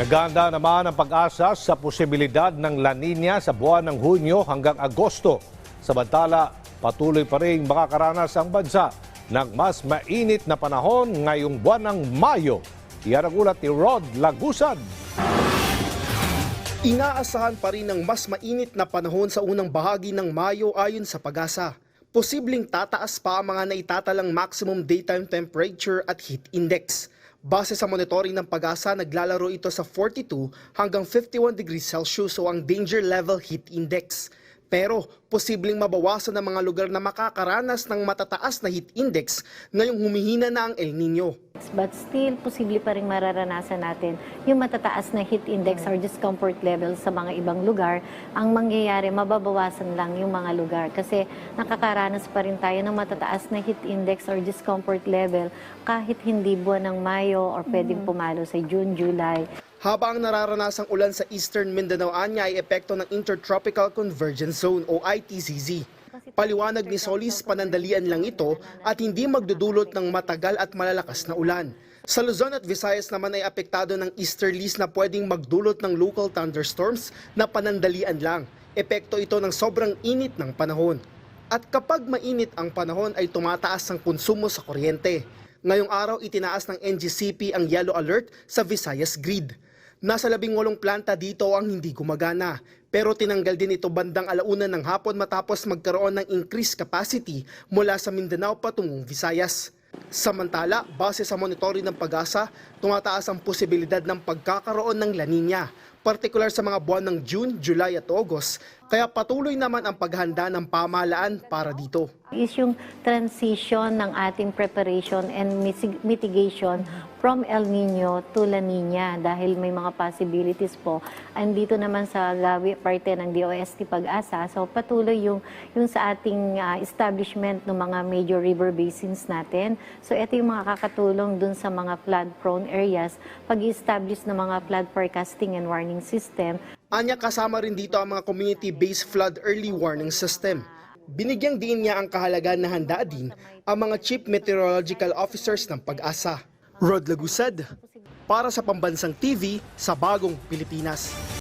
Naganda naman ang pag-asa sa posibilidad ng La Nina sa buwan ng Hunyo hanggang Agosto. Samantala, patuloy pa rin makakaranas ang bansa ng mas mainit na panahon ngayong buwan ng Mayo. Iyan ang ulat ni Rod Lagusad. Inaasahan pa rin ng mas mainit na panahon sa unang bahagi ng Mayo ayon sa pag-asa. Posibleng tataas pa ang mga naitatalang maximum daytime temperature at heat index. Base sa monitoring ng pag-asa, naglalaro ito sa 42 hanggang 51 degrees Celsius o ang danger level heat index. Pero posibleng mabawasan ang mga lugar na makakaranas ng matataas na heat index ngayong humihina na ang El Nino. But still, posible pa rin mararanasan natin yung matataas na heat index or discomfort level sa mga ibang lugar. Ang mangyayari, mababawasan lang yung mga lugar kasi nakakaranas pa rin tayo ng matataas na heat index or discomfort level kahit hindi buwan ng Mayo or pwedeng pumalo sa June, July. Habang nararanasang ulan sa Eastern Mindanao anya ay epekto ng Intertropical Convergence Zone o ITCZ. Paliwanag ni Solis, panandalian lang ito at hindi magdudulot ng matagal at malalakas na ulan. Sa Luzon at Visayas naman ay apektado ng easterlies na pwedeng magdulot ng local thunderstorms na panandalian lang. Epekto ito ng sobrang init ng panahon. At kapag mainit ang panahon ay tumataas ang konsumo sa kuryente. Ngayong araw itinaas ng NGCP ang yellow alert sa Visayas grid. Nasa labing walong planta dito ang hindi gumagana. Pero tinanggal din ito bandang alauna ng hapon matapos magkaroon ng increased capacity mula sa Mindanao patungong Visayas. Samantala, base sa monitoring ng pag-asa, tumataas ang posibilidad ng pagkakaroon ng La Nina, partikular sa mga buwan ng June, July at August, kaya patuloy naman ang paghanda ng pamahalaan para dito. is yung transition ng ating preparation and mitig- mitigation from El Nino to La Nina dahil may mga possibilities po. Andito naman sa gawi parte ng DOST Pag-asa. So patuloy yung, yung sa ating ah, establishment ng mga major river basins natin. So ito yung mga kakatulong dun sa mga flood-prone areas pag-establish ng mga flood forecasting and warning system Anya kasama rin dito ang mga community-based flood early warning system. Binigyang din niya ang kahalagaan na handa din ang mga chief meteorological officers ng pag-asa. Rod Lagusad, para sa Pambansang TV sa Bagong Pilipinas.